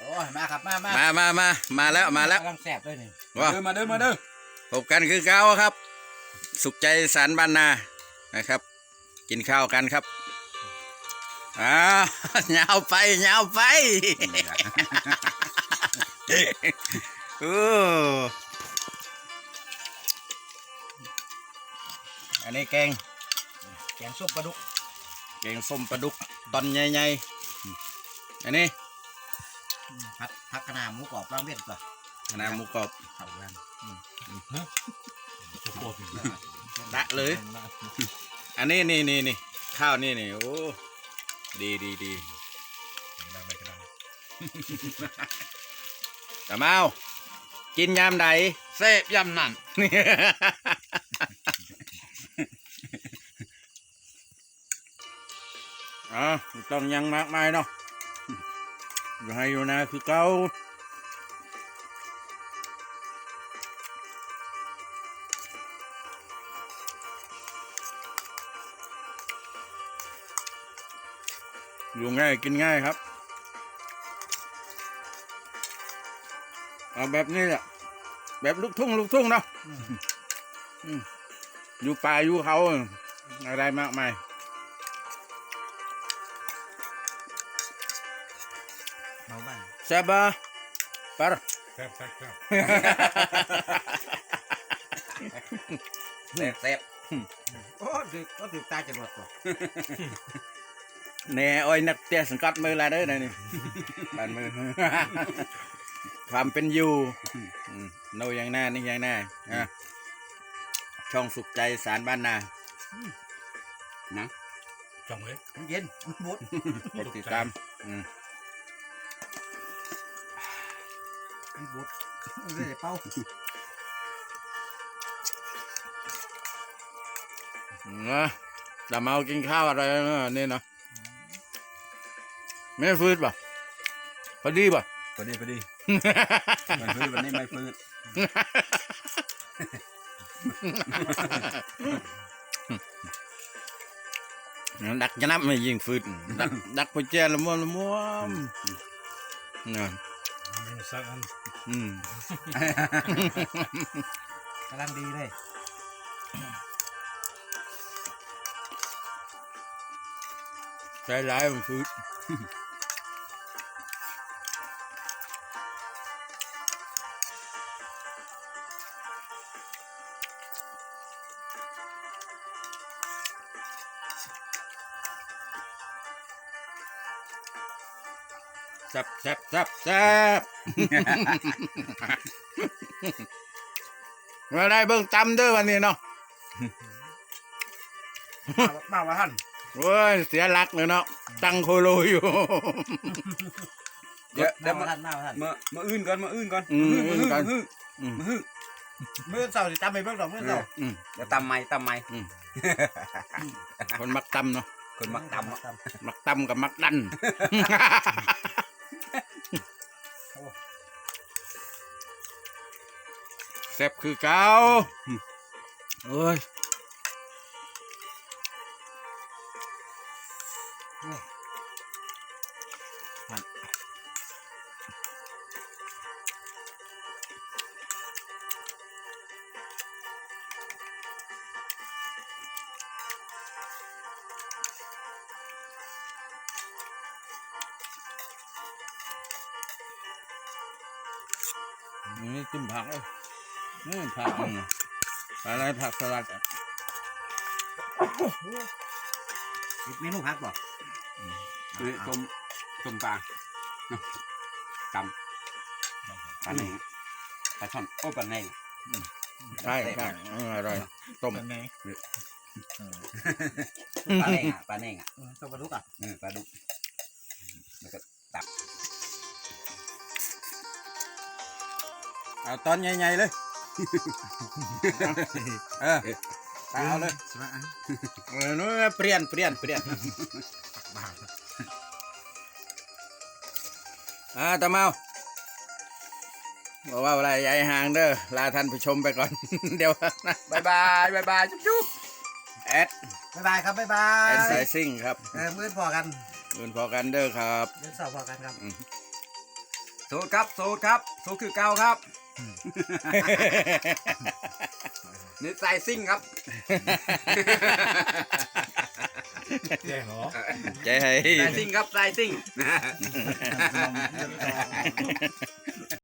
โอ้ยมาครับมามามามามามาแล้วมาแล้วกำลังแสบด้วยนี่ว้าเดินมาเดินมาเดินพบกันคือเก้าครับ สุขใจสารบ้านนานะครับ กินข้าวกันครับอ้าวยาวไปยาวไปโอ้อันนี้แกงแกงส้มปลาดุกแกงส้มปลาดุกตอนใหญ่ๆอันนี้ ผัดผักกะหนาหมูกรอบวางเบ็ดก่อนคณะหมูกรอบเข้ากันดะเลย อันนี้นี่นี่นี่ข้าวนี่นี่โอ้ดีดีดีตะเมากินยามใดเซฟยำนั่นอ๋อต้องยังมากมายเนาะ อยู่ให้อยู่นะคือเก่าอยู่ง่ายกินง่ายครับ เอาแบบนี้แหละ แบบลูกทุ่งลูกทุ่งเนาะอืมอยู่ป่าอยู่เขาอะไรมากมาย เมาบ้าง Sabar. Par. แซ่บแซ่บแซ่บแสบแสบโอ้ดึกก็ดึกตาจะหลดก่อน Nè ôi nặc tia sừng cắt mưa là đấy này nè. Bàn mưa. ความเป็นอยู่อืมโนอย่างหน้านี่อย่างหน้าอะช่องสุขใจสารบ้านนาจังเลยมันเย็นมันบดกดติดตามอืม มันบดมันเลยเป้าเนาะแต่เมากินข้าวอะไรเนาะนี่เนาะไม่ฟืดป่ะพอดีป่ะพอดีพอดีไม่ฟื้นวันนี้ไม่ฟื้นดักจะนับไม่ยิงฟืดดักดักพอเจละมัวละมัวเนาะสักอันอืม กำลังดีเลยใช้ร้ายมันฟืด แซ่บแซ่บแซ่บแซ่บมาได้เบิ่งตำเด้อวันนี้เนาะมาว่าท่านโอ้ยเสียหลักเลยเนาะตั้งโคโลอยู่เดี๋ยวเดี๋ยวมามาท่านมาว่าท่านมามาอื่นก่อนมาอื่นก่อนอืมมาอื่นก่อนมาอืมมาฮึมื่อเสาร์สิตามไปเบิ่งดอกมื่อเสาร์อืมเดี๋ยวตำไม้ตำไม้คนมักตำเนาะคนมักตำอะมักตำกับมักดัน ซ่บคือเก่าโอ้ยนี่จิ้มผักเลย นี่ผักอืมอะไรผักสลัดอะเมนูพักบ่นี่ต้มต้มปลาเนาะตำปลาแหนงปลาช่อนโอ้ปลาแหนงใช่ใช่เอออร่อยต้มเป็นไงปลาแหนงอะปลาแหนงอะส้มปลาดุกอะเออปลาดุกแล้วก็เอาตอนใหญ่ๆเลย เออเอาเลยใช่ไหมเออนู้นเปลี่ยนเปลี่ยนเปลี่ยนอ่าตะเมาบอกว่าอะไรยายห่างเด้อลาท่านผู้ชมไปก่อน เดี๋ยวนะบายบายบายบายจุ๊บจุ๊บแอดบ๊ายบายครับบ๊ายบาแอยดสายซิ่งครับเออมื้อพอกันเงินพอกันเด้อครับเรื่องสอบพอกันครับสูตรครับสูตรครับสูตรคือเก่าครับ นี่ใส่ซิ่งครับ แย่เหรอใจให้ใส่ซิ่งครับใส่ซิ่ง